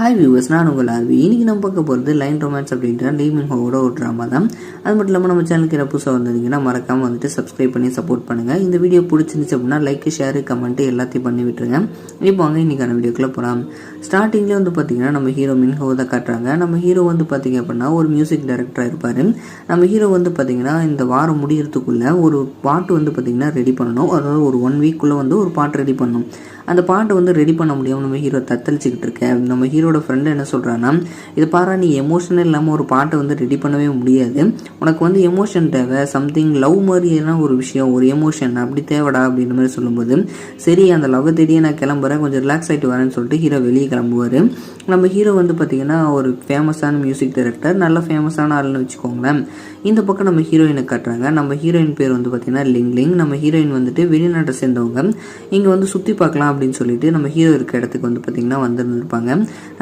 Hi viewers நான் உங்கள் RV இன்றைக்கி நம்ம பார்க்க போகிறது லைன் ரொமான்ஸ் அப்படின்ற லீமிங் ஹோவோட ஒரு ட்ராமா தான். அது மட்டும் இல்லாமல் நம்ம சேனலுக்கு என்ன புதுசாக வந்திருந்தீங்கன்னா மறக்காமல் வந்துட்டு சப்ஸ்கிரைப் பண்ணி சப்போர்ட் பண்ணுங்கள் இந்த வீடியோ பிடிச்சிருந்துச்சு அப்படின்னா லைக் ஷேர் கமெண்ட் எல்லாத்தையும் பண்ணி விட்டுருங்க. இப்போ வாங்க இன்னைக்கான வீடியோக்குள்ளே போகலாம் ஸ்டார்டிங்லேயே வந்து பார்த்திங்கன்னா நம்ம ஹீரோ மின்ஹோவை தான் காட்டுறாங்க. நம்ம ஹீரோ வந்து பார்த்திங்க அப்படின்னா ஒரு மியூசிக் டைரக்டராக இருப்பார். நம்ம ஹீரோ வந்து பார்த்தீங்கன்னா இந்த வாரம் முடிகிறதுக்குள்ளே ஒரு பாட்டு வந்து பார்த்தீங்கன்னா ரெடி பண்ணணும். அதாவது ஒரு ஒன் வீக்குள்ளே வந்து ஒரு பாட்டு ரெடி பண்ணணும். அந்த பாட்டை வந்து ரெடி பண்ண முடியாமல் நம்ம ஹீரோ தத்தளிச்சுக்கிட்டு இருக்கேன் நம்ம ஹீரோட ஃப்ரெண்டு என்ன சொல்கிறான்னா இது பாரா நீ எமோஷனல் இல்லாமல் ஒரு பாட்டை வந்து ரெடி பண்ணவே முடியாது. உனக்கு வந்து எமோஷன் தேவை. சம்திங் லவ் மாதிரியான ஒரு விஷயம் ஒரு எமோஷன் அப்படி தேவைடா அப்படின்ற மாதிரி சொல்லும்போது சரி அந்த லவ் தேடியே நான் கிளம்புறேன். கொஞ்சம் ரிலாக்ஸ் ஆகிட்டு வரேன்னு சொல்லிட்டு ஹீரோ வெளியே கிளம்புவார். நம்ம ஹீரோ வந்து பார்த்திங்கன்னா ஒரு ஃபேமஸான மியூசிக் டைரக்டர் நல்ல ஃபேமஸான ஆள்னு வச்சுக்கோங்களேன். இந்த பக்கம் நம்ம ஹீரோயினை காட்டுறாங்க. நம்ம ஹீரோயின் பேர் வந்து பார்த்திங்கன்னா லிங் லிங் நம்ம ஹீரோயின் வந்துட்டு வெளிநாட்டை சேர்ந்தவங்க. இங்கே வந்து சுற்றி பார்க்கலாம் அப்படின்னு சொல்லிட்டு நம்ம ஹீரோ இருக்க இடத்துக்கு வந்து பார்த்திங்கன்னா வந்துருந்துருப்பாங்க.